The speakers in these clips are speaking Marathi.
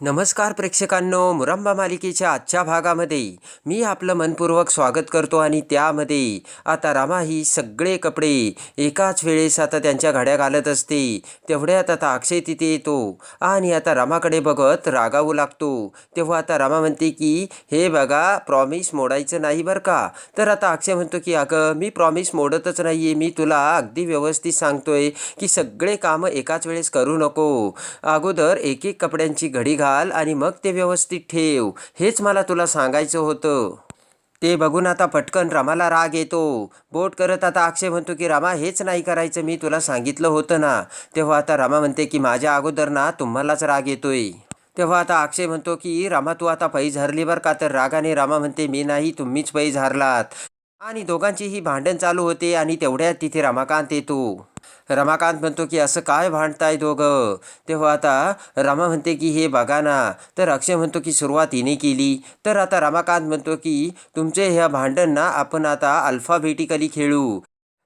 नमस्कार प्रेक्षकांनो मुरंबा मालिकेच्या आजच्या भागामध्ये मी आपलं मनपूर्वक स्वागत करतो आणि त्यामध्ये आता रामा ही सगळे कपडे एकाच वेळेस आता त्यांच्या घड्या घालत असते. तेवढ्यात आता अक्षय तिथे येतो आणि आता रामाकडे बघत रागावू लागतो. तेव्हा आता रामा म्हणते की हे बघा प्रॉमिस मोडायचं नाही बरं का? तर आता अक्षय म्हणतो की अगं मी प्रॉमिस मोडतच नाही आहे मी तुला अगदी व्यवस्थित सांगतोय की सगळे कामं एकाच वेळेस करू नको. अगोदर एक एक कपड्यांची घडी घाल आणि मग ते व्यवस्थित ठेव. हेच मला तुला सांगायचं होतं. ते बघून आता पटकन रामाला राग येतो. बोट करत आता अक्षय म्हणतो की रामा हेच नाही करायचं. मी तुला सांगितलं होतं ना. तेव्हा आता रामा म्हणते की माझ्या अगोदर ना तुम्हालाच राग येतोय. तेव्हा आता अक्षय म्हणतो की रामा तू आता पै झारली बरं का? तर रागाने रामा म्हणते मी नाही तुम्हीच पै झारलात. आणि दोघांचीही भांडण चालू होते आणि तेवढ्यात तिथे रमाकांत येतो. रमाकांत म्हणतो की असं काय भांडताय दोघं? तेव्हा आता रमा म्हणते की हे बघा ना. तर अक्षय म्हणतो की सुरुवात हिने केली. तर आता रमाकांत म्हणतो की तुमचे ह्या भांडण ना आपण आता अल्फाबेटिकली खेळू.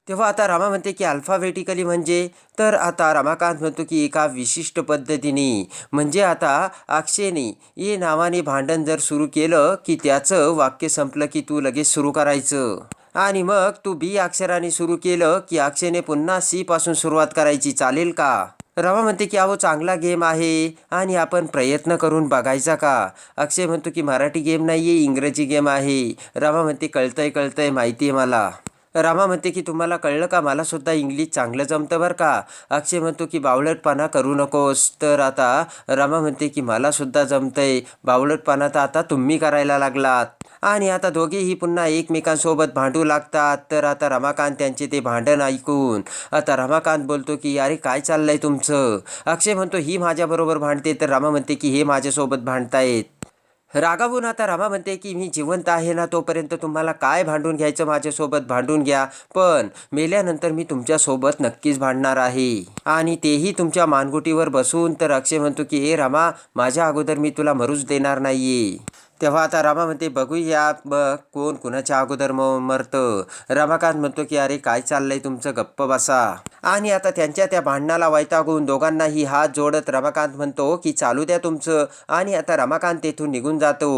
तेव्हा आता रामा म्हणते की अल्फाबेटिकली म्हणजे? तर आता रमाकांत म्हणतो की एका विशिष्ट पद्धतीने. म्हणजे आता अक्षयने ये नावाने भांडण जर सुरू केलं की त्याचं वाक्य संपलं की तू लगेच सुरू करायचं. आणि मग तू बी अक्षराने सुरू केलं की अक्षयने पुन्हा सी पासून सुरुवात करायची. चालेल का? रमा म्हणते की अहो चांगला गेम आहे आणि आपण प्रयत्न करून बघायचा का? अक्षय म्हणतो की मराठी गेम नाही आहे इंग्रजी गेम आहे. रमा म्हणते कळतंय कळतंय माहिती आहे मला. रामा म्हणते की तुम्हाला कळलं का? मला सुद्धा इंग्लिश चांगलं जमतं बरं का? अक्षय म्हणतो की बावळटपणा करू नकोस. तर आता रामा म्हणते की मला सुद्धा जमतंय. बावळटपणा तर आता तुम्ही करायला लागलात. आणि आता दोघेही पुन्हा एकमेकांसोबत भांडू लागतात. तर आता रमाकांत त्यांचे ते भांडण ऐकून आता रमाकांत बोलतो की अरे काय चाललंय तुमचं? अक्षय म्हणतो ही माझ्याबरोबर भांडते. तर रमा म्हणते की हे माझ्यासोबत भांडतायत. रागावून आता रमा म्हणते की मी जिवंत आहे ना तोपर्यंत तुम्हाला काय भांडून घ्यायचं माझ्यासोबत? भांडून घ्या. पण मेल्यानंतर मी तुमच्यासोबत नक्कीच भांडणार आहे. आणि तेही तुमच्या मानगुटीवर बसून तर अक्षय म्हणतो की हे रमा माझ्या अगोदर मी तुला मरूच देणार नाही तेव्हा आता रामा म्हणते बघूया बघ कोण कुणाच्या अगोदर म मरतं. रमाकांत म्हणतो की अरे काय चाललंय तुमचं? गप्प बसा. आणि आता त्यांच्या त्या भांडणाला वैतागून दोघांनाही हात जोडत रमाकांत म्हणतो की चालू द्या तुमचं. आणि आता रमाकांत तेथून निघून जातो.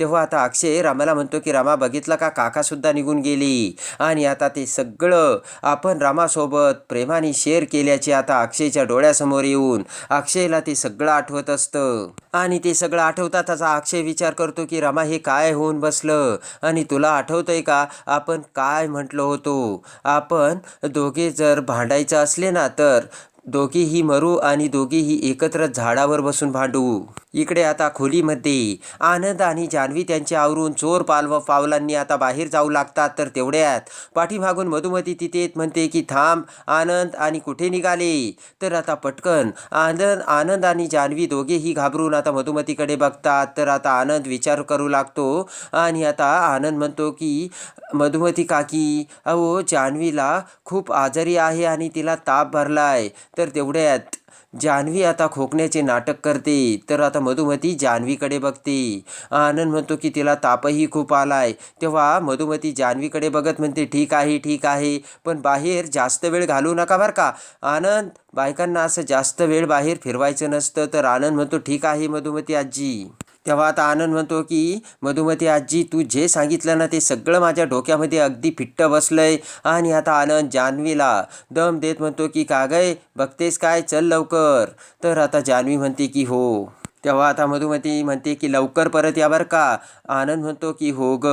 तेव्हा आता अक्षय रामाला म्हणतो की रामा बघितलं का? काकासुद्धा निघून गेली. आणि आता ते सगळं आपण रामासोबत प्रेमाने शेअर केल्याचे आता अक्षयच्या डोळ्यासमोर येऊन अक्षयला ते सगळं आठवत असतं. आणि ते सगळं आठवताच अक्षय विचार करतो की रमा हे काय होऊन बसलं? आणि तुला आठवतंय का? आपण काय म्हटलो होतो? आपण दोघे जर भांडायचं असले ना तर दोघेही मरू आणि दोघेही एकत्र झाडावर बसून भांडू. इकडे आता खोलीमध्ये आनंद आणि जान्हवी त्यांचे आवरून चोर पालव पावलांनी आता बाहेर जाऊ लागतात तर तेवढ्यात पाठीमागून मधुमती तिथे येत म्हणते की थांब आनंद आणि कुठे निघाले? तर आता पटकन आनंद आनंद आणि जान्हवी दोघेही घाबरून आता मधुमतीकडे बघतात. तर आता आनंद विचार करू लागतो आणि आता आनंद म्हणतो की मधुमती काकी अहो जान्हवीला खूप आजारी आहे आणि तिला ताप भरलाय. तर तेवढ्यात जान्हवी आता खोकण्याचे नाटक करते. तर आता मधुमती जान्हवीकडे बघते. आनंद म्हणतो की तिला तापही खूप आलाय. तेव्हा मधुमती जान्हवीकडे बघत म्हणते ठीक आहे ठीक आहे पण बाहेर जास्त वेळ घालू नका बरं का. आनंद बायकांना असं जास्त वेळ बाहेर फिरवायचं नसतं. तर आनंद म्हणतो ठीक आहे मधुमती आजी. तेव्हा आता आनंद म्हणतो की मधुमती आजी तू जे सांगितलं ना ते सगळं माझ्या डोक्यामध्ये अगदी फिट्ट बसलं आहे आणि आता आनंद जान्हवीला दम देत म्हणतो की का गय बघतेस काय? चल लवकर. तर आता जान्हवी म्हणते की हो. तेव्हा आता मधुमती म्हणते की लवकर परत या बर का. आनंद म्हणतो की हो ग.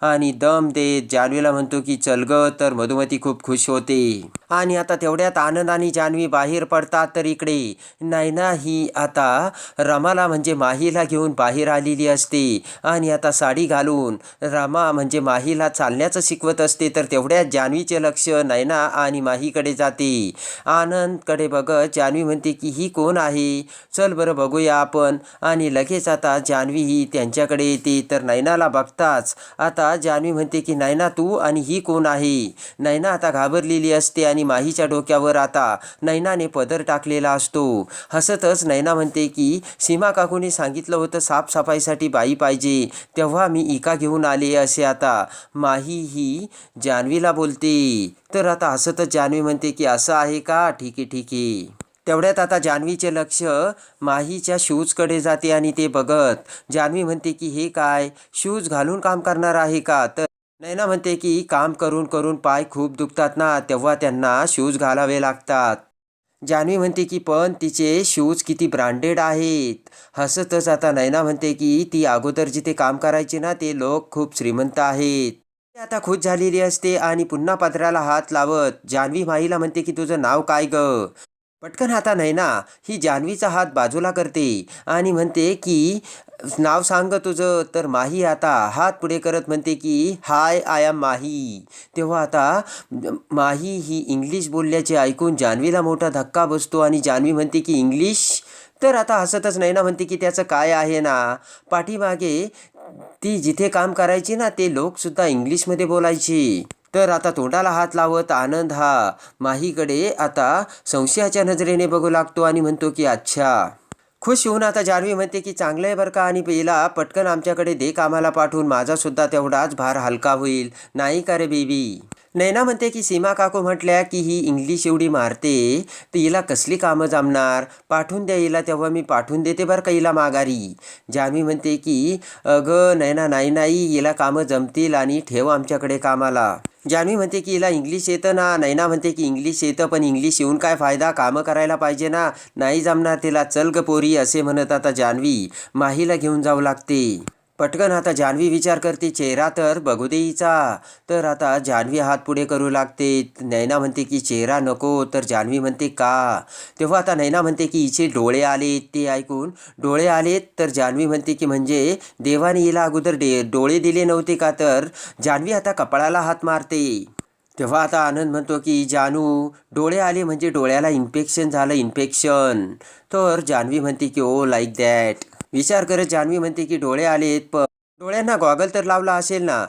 आणि दम देत जान्हवीला म्हणतो की चल ग. तर मधुमती खूप खुश होते. आणि आता तेवढ्यात आनंद आणि जान्हवी बाहेर पडतात तर इकडे. नैना ही आता रमाला म्हणजे माहीला घेऊन बाहेर आलेली असते. आणि आता साडी घालून रमा म्हणजे माहीला चालण्याचं शिकवत असते. तर तेवढ्यात जान्हवीचे लक्ष नैना आणि माहीकडे जाते. आनंदकडे बघत जान्हवी म्हणते की ही कोण आहे? चल बरं बघूया आपण. आणि लगेच आता जान्हवी ही त्यांच्याकडे येते. तर नैनाला बघताच आता जान्हवी म्हणते की नैना तू आणि ही कोण आहे? नैना आता घाबरलेली असते आणि माहीच्या डोक्यावर आता नैनाने पदर टाकलेला असतो. हसतच नैना म्हणते की सीमा काकूने सांगितलं होतं साफसफाईसाठी बाई पाहिजे. तेव्हा मी इका घेऊन आले असे आता. माही ही जान्हवीला बोलते. तर आता हसतच जान्हवी म्हणते की असं आहे का? ठीक आहे ठीक आहे. तेवढ्यात आता जान्हवीचे लक्ष माहीच्या शूजकडे जाते आणि ते बघत जान्हवी म्हणते की हे काय? शूज घालून काम करणार आहे का? तर नैना म्हणते की काम करून करून पाय खूप दुखतात ना तेव्हा त्यांना शूज घालावे लागतात. जान्हवी म्हणते की पण तिचे शूज किती ब्रँडेड आहेत. हसतच आता नैना म्हणते की ती अगोदर जिथे काम करायची ना ते लोक खूप श्रीमंत आहेत. ती आता खुश झालेली असते आणि पुन्हा पदराला हात लावत जान्हवी माईला म्हणते की तुझं नाव काय ग? पटकन आता नैना ही जान्हवीचा हात बाजूला करते आणि म्हणते की नाव सांग तुझं तर माही आता. हात पुढे करत म्हणते की हाय आय एम माही. तेव्हा आता माही ही इंग्लिश बोलल्याचे ऐकून जान्हवीला मोठा धक्का बसतो आणि जान्हवी म्हणते की इंग्लिश? तर आता हसतच नाही ना म्हणते की त्याचं काय आहे ना? पाठीमागे ती जिथे काम करायची ना ते लोकसुद्धा इंग्लिशमध्ये बोलायचे. तर आता तोंडाला हात लावत आनंद हा माहीकडे आता संशयाच्या नजरेने बघू लागतो आणि म्हणतो की अच्छा. खुश होऊन आता जान्हवी म्हणते की चांगलं आहे बरं का आणि पहिला पटकन आमच्याकडे दे कामाला पाठवून. माझासुद्धा तेवढाच भार हलका होईल. नाही का रे बेबी? नैना म्हणते की सीमा काकू म्हटल्या की ही इंग्लिश एवढी मारते तर हिला कसली कामं जमणार? पाठवून द्या हिला तेव्हा मी पाठवून देते बरं का हिला माघारी. जान्हवी म्हणते की अगं नैना नाही नाही हिला कामं जमतील आणि ठेव आमच्याकडे कामाला. जान्हवी म्हणते की हिला इंग्लिश येतं ना. नैना म्हणते की इंग्लिश येतं पण इंग्लिश येऊन काय फायदा? कामं करायला पाहिजे ना. नाही जमणार तिला चल ग पोरी असे म्हणत आता जान्हवी माहीला घेऊन जाऊ लागते. पटकन आता जान्हवी विचार करते चेहरा तर बघू देईचा तर आता जान्हवी हात पुढे करू लागते. नैना म्हणते की चेहरा नको. तर जान्हवी म्हणते का? तेव्हा आता नैना म्हणते की हिचे डोळे आले ते ऐकून डोळे आलेत. तर जान्हवी म्हणते की म्हणजे देवाने हिला अगोदर डे डोळे दिले नव्हते का? तर जान्हवी आता कपाळाला हात मारते. तेव्हा आता आनंद म्हणतो की जानू डोळे आले म्हणजे डोळ्याला इन्फेक्शन झालं इन्फेक्शन तर जान्हवी म्हणते की ओ लाईक दॅट विचार करत जान्हवी म्हणते की डोळे आलेत पण डोळ्यांना गॉगल तर लावला असेल ना?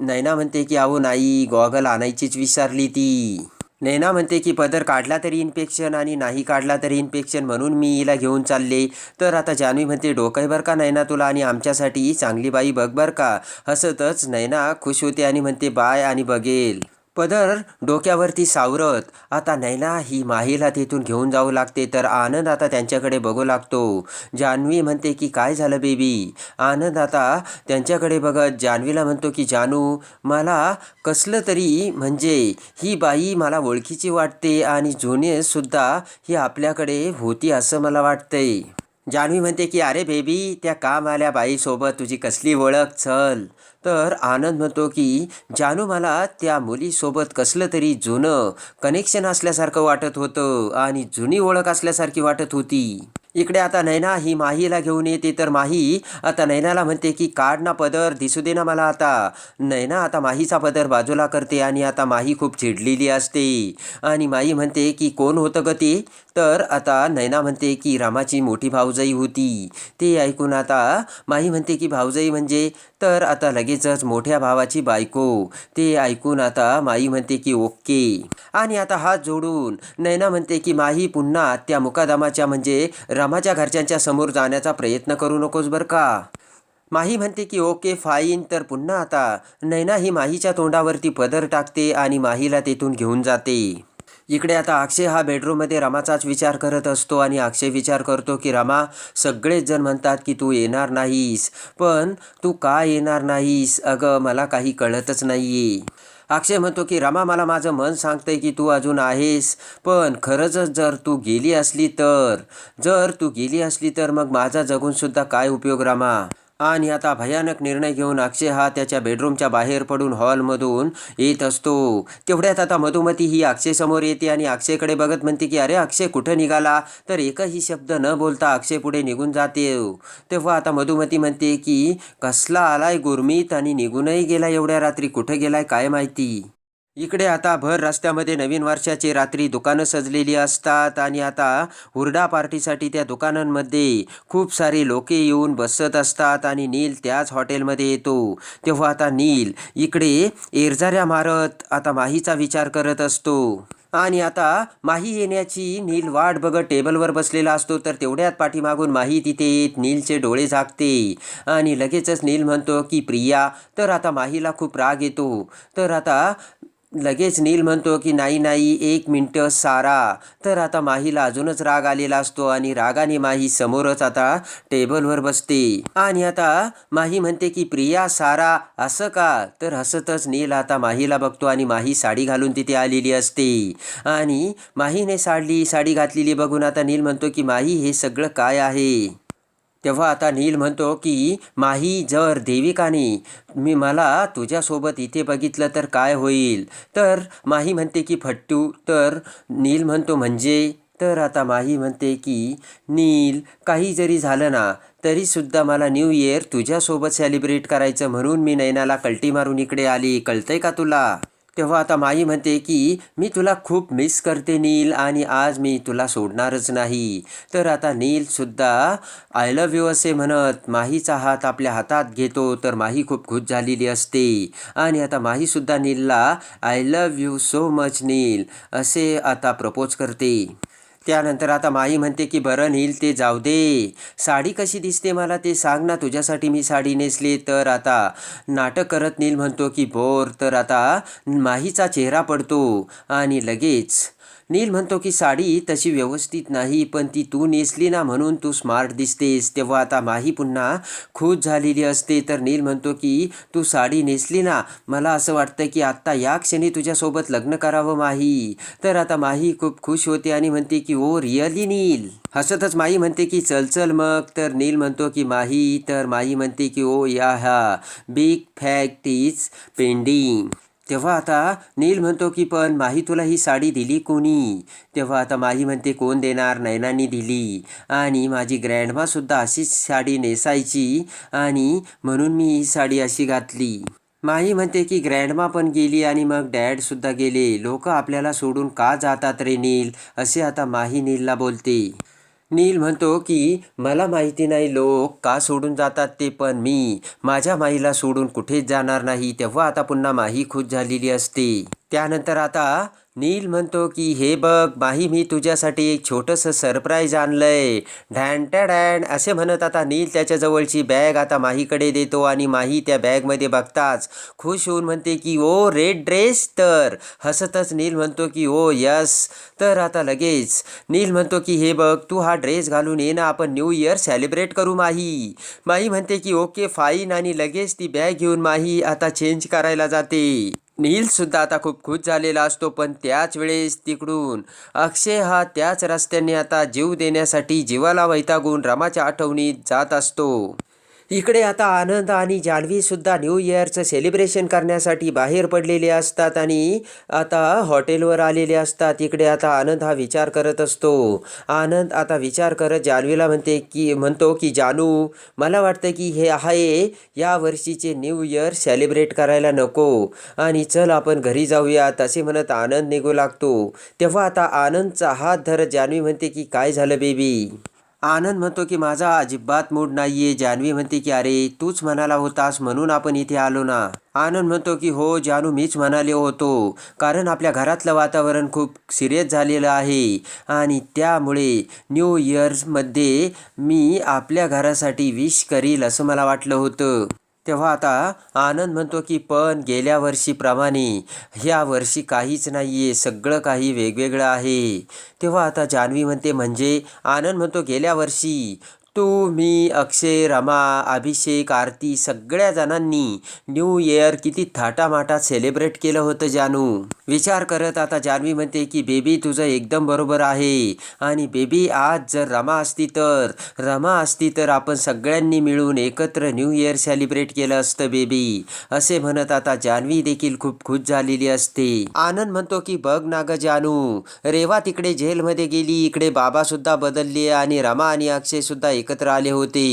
नैना म्हणते की अहो नाही गॉगल आणायचीच विसरली ती. नैना म्हणते की पदर काढला तरी इन्फेक्शन आणि नाही काढला तरी इन्फेक्शन म्हणून मी हिला घेऊन चालले. तर आता जान्हवी म्हणते डोकं बर का नैना तुला आणि आमच्यासाठी? चांगली बाई बघ बर का. हसतच नैना खुश होते आणि म्हणते बाय आणि बघेल. पदर डोक्यावरती सावरत. आता नैना ही माहीला तिथून घेऊन जाऊ लागते तर आनंद आता त्यांच्याकडे बघू लागतो. जान्हवी म्हणते की काय झालं बेबी? आनंद आता त्यांच्याकडे बघत जान्हवीला म्हणतो की जानू मला कसलं तरी म्हणजे ही बाई मला ओळखीची वाटते आणि जुनेसुद्धा ही आपल्याकडे होती असं मला वाटतंय. जान्हवी म्हणते की अरे बेबी त्या काम आल्या बाईसोबत तुझी कसली ओळख चल. तर आनंद म्हणतो की जानू मला त्या मुलीसोबत कसलं तरी जुनं कनेक्शन असल्यासारखं वाटत होतं आणि जुनी ओळख असल्यासारखी वाटत होती. इकडे आता नैना ही माहीला घेऊन येते तर माही आता नैनाला म्हणते की काढ ना पदर दिसू दे ना मला आता. नैना आता माहीचा पदर बाजूला करते आणि आता माही खूप चिडलेली असते. आणि माही म्हणते की कोण होतं ग ते? तर आता नैना म्हणते की रामाची मोठी भाऊजाई होती. ते ऐकून आता माही म्हणते की भाऊजाई म्हणजे? तर आता लगेचच मोठ्या भावाची बायको. ते ऐकून आता माई म्हणते की ओके. आणि आता हात जोडून नैना म्हणते की माही पुन्हा त्या मुकादामाच्या म्हणजे रामाच्या घरच्यांच्या समोर जाण्याचा प्रयत्न करू नकोस बरं का? माही म्हणते की ओके फाईन तर पुन्हा आता. नैना ही माहीच्या तोंडावरती पदर टाकते आणि माहीला तेथून घेऊन जाते. इकडे आता अक्षय हा बेडरूममध्ये रमाचाच विचार करत असतो आणि अक्षय विचार करतो की रमा सगळेच जण म्हणतात की तू येणार नाहीस. पण तू का येणार नाहीस? अगं मला काही कळतच नाही आहे अक्षय म्हणतो की रमा मला माझं मन सांगतंय की तू अजून आहेस पण खरंच जर तू गेली असली तर जर तू गेली असली तर मग माझा जगूनसुद्धा काय उपयोग रमा? आणि आता भयानक निर्णय घेऊन अक्षय हा त्याच्या बेडरूमच्या बाहेर पडून हॉलमधून येत असतो. तेवढ्यात आता मधुमती ही अक्षय समोर येते आणि अक्षयकडे बघत म्हणते की अरे अक्षय कुठं निघाला? तर एकही शब्द न बोलता अक्षय पुढे निघून जाते. तेव्हा आता मधुमती म्हणते की कसला आलाय गुरमीत आणि निघूनही गेला एवढ्या रात्री? कुठं गेलाय? काय माहिती? इकडे आता भर रस्त्यामध्ये नवीन वर्षाची रात्री दुकानं सजलेली असतात आणि आता हुरडा पार्टीसाठी त्या दुकानांमध्ये खूप सारे लोके येऊन बसत असतात आणि नील त्याच हॉटेलमध्ये येतो. तेव्हा आता नील इकडे एरझाऱ्या मारत आता माहीचा विचार करत असतो. आणि आता माही येण्याची नील वाट बघत टेबलवर बसलेला असतो. तर तेवढ्यात पाठीमागून माही तिथे येत नीलचे डोळे झाकते. आणि लगेचच नील म्हणतो की प्रिया तर आता माहीला खूप राग येतो. तर आता लगेच नील म्हणतो की नाही नाही एक मिनटं सारा. तर आता माहीला अजूनच राग आलेला असतो आणि रागाने माही समोरच आता टेबलवर बसते. आणि आता माही म्हणते की प्रिया सारा असं का? तर हसतच नील आता माहीला बघतो आणि माही साडी घालून तिथे आलेली असते. आणि माहीने साडली साडी घातलेली बघून आता नील म्हणतो की माही हे सगळं काय आहे? तेव्हा आता नील म्हणतो की माही जर देविकाने मी मला तुझ्यासोबत इथे बघितलं तर काय होईल? तर माही म्हणते की फट्टू. तर नील म्हणतो म्हणजे? तर आता माही म्हणते की नील काही जरी झालं ना तरीसुद्धा मला न्यू इयर तुझ्यासोबत सेलिब्रेट करायचं म्हणून मी नैनाला कल्टी मारून इकडे आली. कळतंय का तुला? तेव्हा आता माई म्हणते की मी तुला खूप मिस करते नील आणि आज मी तुला सोडणारच नाही. तर आता नीलसुद्धा आय लव्ह यू असे म्हणत माहीचा हात आपल्या हातात घेतो तर माही खूप खुश झालेली असते. आणि आता माहीसुद्धा नीलला I love you so much Neel असे आता प्रपोज करते. त्यानंतर आता माई म्हणते की बरं नील ते जाऊ दे. साडी कशी दिसते मला ते सांग ना. तुझ्यासाठी मी साडी नेसली तर आता नाटक करत नील म्हणतो की बोर. तर आता माहीचा चेहरा पडतो आणि लगेच नील म्हणतो की साडी तशी व्यवस्थित नाही पण ती तू नेसली ना म्हणून तू स्मार्ट दिसतेस. तेव्हा आता माही पुन्हा खुश झालेली असते. तर नील म्हणतो की तू साडी नेसली ना मला असं वाटतं की आत्ता या क्षणी तुझ्यासोबत लग्न करावं माही. तर आता माही खूप खुश होते आणि म्हणते की ओ रिअली नील. हसतच माई म्हणते की चल चल मग. तर नील म्हणतो की माही तर माई म्हणते की ओ या हा बिग फॅक्ट इज पेंडिंग. तेव्हा आता नील म्हणतो की पण माही तुला ही साडी दिली कोणी? तेव्हा आता माही म्हणते कोण देणार नैनानी दिली? आणि माझी ग्रँडमासुद्धा अशीच साडी नेसायची आणि म्हणून मी ही साडी अशी घातली. माही म्हणते की ग्रँडमा पण गेली आणि मग डॅडसुद्धा गेले. लोक आपल्याला सोडून का जातात रे नील? असे आता माही नीलला बोलते. नील म्हणतो की मला माहिती नाही लोक का सोडून जातात ते पण मी. माझ्या माईला सोडून कुठेच जाणार नाही. तेव्हा आता पुन्हा माही खुश झालेली असते. त्यानंतर आता नील म्हणतो की हे बघ माही मी तुझ्यासाठी एक छोटंसं सरप्राईज आणलंय. ढॅन डॅन असे म्हणत आता नील त्याच्याजवळची बॅग आता माहीकडे देतो आणि माही त्या बॅगमध्ये बघताच खुश होऊन म्हणते की ओ रेड ड्रेस तर. हसतच नील म्हणतो की ओ यस. तर आता लगेच नील म्हणतो की हे बघ तू हा ड्रेस घालून ये ना आपण न्यू इयर सेलिब्रेट करू माही. माही म्हणते की ओके फाईन. आणि लगेच ती बॅग घेऊन माही आता चेंज करायला जाते. सुद्धा आता खूप खुश झालेला असतो पण त्याच वेळेस तिकडून अक्षय हा त्याच रस्त्याने आता जीव देण्यासाठी जीवाला वैतागून रामाच्या आठवणीत जात असतो. इकडे आता आनंद आणि जान्हवीसुद्धा न्यू इयरचं सेलिब्रेशन करण्यासाठी बाहेर पडलेले असतात आणि आता हॉटेलवर आलेले असतात. इकडे आता आनंद हा विचार करत असतो. आनंद आता विचार करत जान्हवीला म्हणते की म्हणतो की जानू मला वाटतं की हे आहे या वर्षीचे न्यू इयर सेलिब्रेट करायला नको आणि चल आपण घरी जाऊयात असे म्हणत आनंद निघू लागतो. तेव्हा आता आनंदचा हात धरत जान्हवी म्हणते की काय झालं बेबी आनंद म्हणतो की माझा अजिबात मूड नाहीये. जान्हवी म्हणते की अरे तूच म्हणाला होतास म्हणून आपण इथे आलो ना. आनंद म्हणतो की हो जानू मीच म्हणाले होतो. कारण आपल्या घरातलं वातावरण खूप सिरियस झालेलं आहे. आणि त्यामुळे न्यू इयर्समध्ये मी आपल्या घरासाठी विश करील असं मला वाटलं होतं. तेव्हा आता आनंद म्हणतो की पण गेल्या वर्षीप्रमाणे ह्या वर्षी काहीच नाही आहे सगळं काही वेगवेगळं आहे. तेव्हा आता जान्हवी म्हणते म्हणजे आनंद म्हणतो गेल्या वर्षी तू मी अक्षय रमा अभिषेक आरती सगळ्या जणांनी न्यू इयर किती थाटामाटात सेलिब्रेट केलं होतं जानू? विचार करत आता जान्हवी म्हणते की बेबी तुझं एकदम बरोबर आहे. आणि बेबी आज जर रमा असती तर रमा असती तर आपण सगळ्यांनी मिळून एकत्र न्यू इयर सेलिब्रेट केलं असतं बेबी. असे म्हणत आता जान्हवी देखील खूप खुश झालेली असते. आनंद म्हणतो की बघ ना ग जानू रेवा तिकडे जेलमध्ये गेली इकडे बाबा सुद्धा बदलले आणि रमा आणि अक्षय सुद्धा एकत्र आले होते.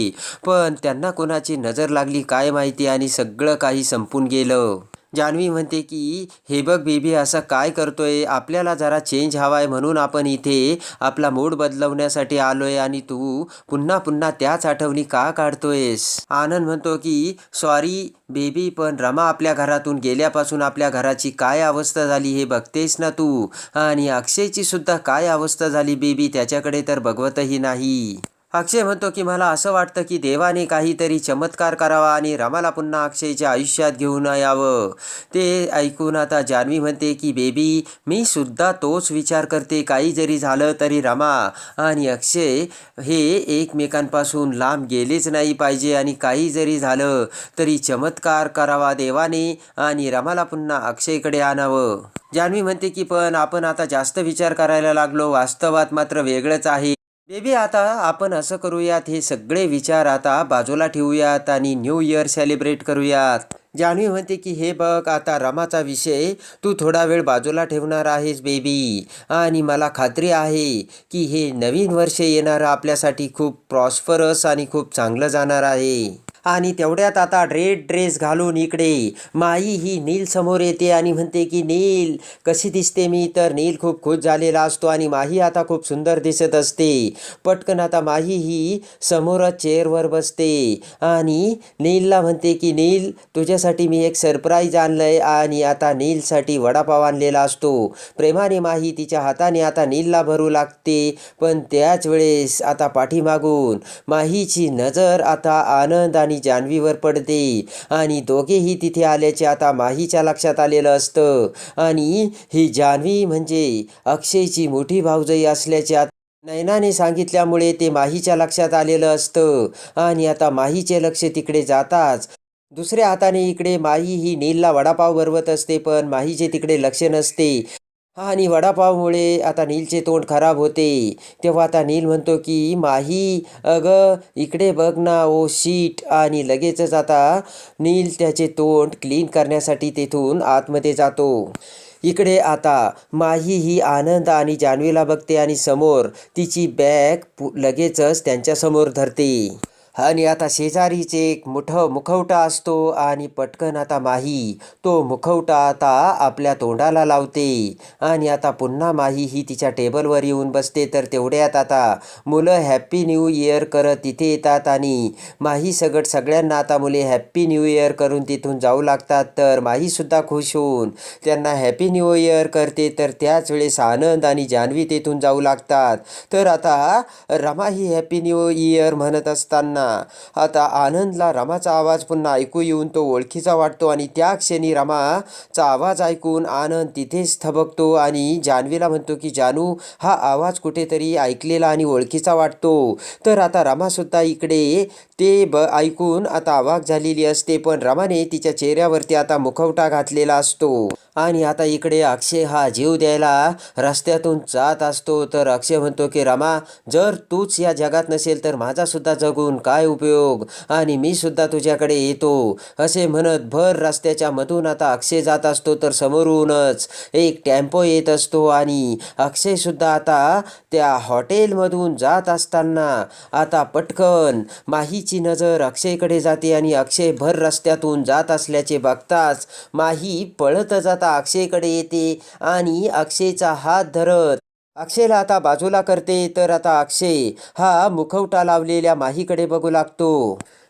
पण त्यांना कोणाची नजर लागली काय माहिती आणि सगळं काही संपून गेलं. जान्हवी म्हणते की हे बघ बेबी असं काय करतोय? आपल्याला जरा चेंज हवाय म्हणून आपण इथे आपला मूड बदलवण्यासाठी आलोय आणि तू पुन्हा पुन्हा त्याच आठवणी का काढतोयस? आनंद म्हणतो की सॉरी बेबी पण रमा आपल्या घरातून गेल्यापासून आपल्या घराची काय अवस्था झाली हे बघतेस ना तू? आणि अक्षयची सुद्धा काय अवस्था झाली बेबी? त्याच्याकडे तर बघवतही नाही. अक्षय म्हणतो की मला असं वाटतं की देवाने काहीतरी चमत्कार करावा आणि रमाला पुन्हा अक्षयच्या आयुष्यात घेऊन यावं. ते ऐकून आता जान्हवी म्हणते की बेबी मी सुद्धा तोच विचार करते. काही जरी झालं तरी रमा आणि अक्षय हे एकमेकांपासून लांब गेलेच नाही पाहिजे आणि काही जरी झालं तरी चमत्कार करावा देवाने आणि रमाला पुन्हा अक्षयकडे आणावं. जान्हवी म्हणते की पण आपण आता जास्त विचार करायला लागलो. वास्तवात मात्र वेगळंच आहे. बेबी आता आपण असं करूयात हे सगळे विचार आता बाजूला ठेवूयात आणि न्यू इयर सेलिब्रेट करूयात. जान्हवी म्हणते की हे बघ आता रमाचा विषय तू थोडा वेळ बाजूला ठेवणार आहेस बेबी. आणि मला खात्री आहे की हे नवीन वर्ष येणारं आपल्यासाठी खूप प्रॉस्परस आणि खूप चांगलं जाणार आहे. आणि तेवढ्यात आता रेड ड्रेस घालून इकडे. माई ही नील समोर येते आणि म्हणते की नील कशी दिसते मी? तर नील खूप खुश झालेला असतो आणि माही आता खूप सुंदर दिसत असते. पटकन आता माही ही समोरच चेअरवर बसते आणि नीलला म्हणते की नील तुझ्यासाठी मी एक सरप्राईज आणलंय आणि आता नीलसाठी वडापाव आणलेला असतो. प्रेमाने माही तिच्या हाताने आता नीलला भरू लागते पण त्याच वेळेस आता पाठीमागून माहीची नजर आता आनंद आणि जान्हवीवर पडते. आणि दोघेही तिथे आल्याचे आता माहीच्या लक्षात आलेलं असतं. आणि ही जान्हवी म्हणजे अक्षयची मोठी भाऊजाई असल्याचे नैनाने सांगितल्यामुळे ते माहीच्या लक्षात आलेलं असतं. आणि आता माहीचे लक्ष तिकडे जाताच दुसऱ्या हाताने इकडे माही ही नीलला वडापाव भरवत असते पण माहीचे तिकडे लक्ष नसते. आणि वडापावमुळे आता नीलचे तोंड खराब होते. तेव्हा आता नील म्हणतो की माही अगं इकडे बघ ना ओ शीट. आणि लगेचच आता नील त्याचे तोंड क्लीन करण्यासाठी तेथून आतमध्ये जातो. इकडे आता माही ही आनंद आणि जान्हवीला बघते आणि समोर तिची बॅग पु- लगेचच त्यांच्यासमोर धरते. आणि आता शेजारीच एक मुठ मुखवटा असतो आणि पटकन आता माही. तो मुखवटा आता आपल्या तोंडाला लावते. आणि आता पुन्हा माही ही तिच्या टेबलवर येऊन बसते. तर तेवढ्यात आता मुलं हॅप्पी न्यू इयर करत तिथे येतात आणि माही सगट सगळ्यांना आता मुले हॅप्पी न्यू इयर करून तिथून जाऊ लागतात. तर माहीसुद्धा खुश होऊन त्यांना हॅपी न्यू इयर करते. तर त्याच वेळेस आनंद आणि जान्हवी तेथून जाऊ लागतात. तर आता रमा ही हॅपी न्यू इयर म्हणत असताना आता आनंदला रमाचा आवाज पुन्हा ऐकू येऊन तो ओळखीचा वाटतो आणि त्या क्षणी रमाचा आवाज ऐकून आनंद तिथेच थबकतो आणि जान्हवीला म्हणतो की जानू हा आवाज कुठेतरी ऐकलेला आणि ओळखीचा वाटतो. तर आता रमासुद्धा इकडे ते ब ऐकून आता अवाक झालेली असते पण रमाने तिच्या चेहऱ्यावरती आता मुखवटा घातलेला असतो. आणि आता इकडे अक्षय हा जीव द्यायला रस्त्यातून जात असतो. तर अक्षय म्हणतो की रमा जर तूच या जगात नसेल तर माझासुद्धा जगून का काय उपयोग? आणि मी सुद्धा तुझ्याकडे येतो. असे म्हणत भर रस्त्याच्या मधून आता अक्षय जात असतो तर समोरूनच एक टेम्पो येत असतो आणि अक्षय सुद्धा आता त्या हॉटेलमधून जात असताना आता पटकन माहीची नजर अक्षयकडे जाते आणि अक्षय भर रस्त्यातून जात असल्याचे बघताच माही पळतच आता अक्षयकडे येते आणि अक्षयचा हात धरत अक्षयला आता बाजूला करते तर आता अक्षय हा मुखवटा लावलेल्या माहीकडे बघू लागतो.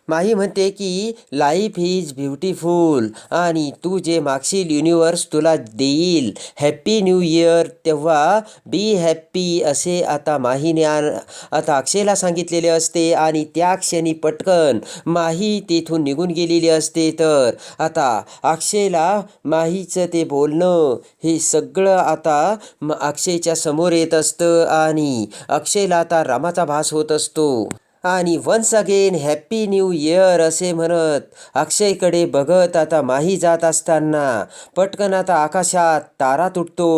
माही म्हणते की लाईफ इज ब्युटिफुल आणि तू जे मागशील युनिवर्स तुला देईल. हॅप्पी न्यू इयर तेव्हा बी हॅप्पी असे आता माहीने आता अक्षयला सांगितलेले असते आणि त्या क्षणी पटकन माही तेथून निघून गेलेली असते. तर आता अक्षयला माहीचं ते बोलणं हे सगळं आता म- अक्षयच्या समोर येत असतं आणि अक्षयला आता रामाचा भास होत असतो. आणि once again happy new year असे म्हणत अक्षयकडे बघत आता माही जात असताना. पटकन आता आकाशात तारा तुटतो.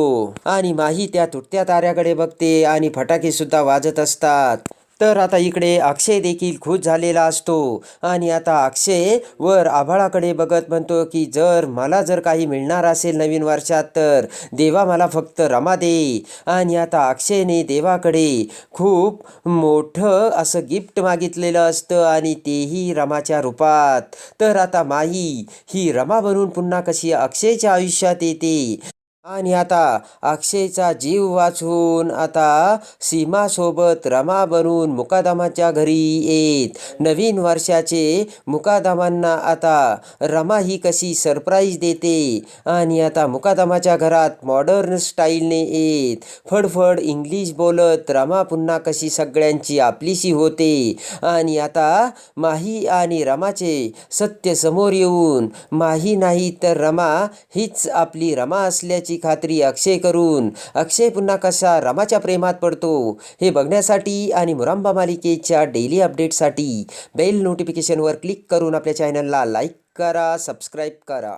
आणि माही त्या तुटत्या ताऱ्याकडे बघते आणि फटाके सुद्धा वाजत असतात. तर आता इकडे अक्षय देखील खुश झालेला असतो. आणि आता अक्षय वर आभाळाकडे बघत म्हणतो की जर मला जर काही मिळणार असेल नवीन वर्षात तर देवा मला फक्त रमा दे. आणि आता अक्षयने देवाकडे खूप मोठं असं गिफ्ट मागितलेलं असतं आणि तेही रमाच्या रूपात. तर आता माही ही रमा बनून पुन्हा कशी अक्षयच्या आयुष्यात येते? आणि आता अक्षयचा जीव वाचून आता सीमासोबत रमा बनून मुकादमाच्या घरी येत. नवीन वर्षाचे मुकादमांना आता रमा ही कशी सरप्राईज देते? आणि आता मुकादमाच्या घरात मॉडर्न स्टाईलने येत. फडफड इंग्लिश बोलत रमा पुन्हा कशी सगळ्यांची आपलीशी होते? आणि आता माही आणि रमाचे सत्य समोर येऊन माही नाही तर रमा हीच आपली रमा असल्याची असल्याची खात्री अक्षय करून अक्षय पुन्हा कसा रमाच्या प्रेमात पडतो हे बघण्यासाठी आणि मुरांबा मालिकेच्या डेली अपडेटसाठी बेल नोटिफिकेशनवर क्लिक करून आपल्या चॅनलला लाईक करा सबस्क्राईब करा.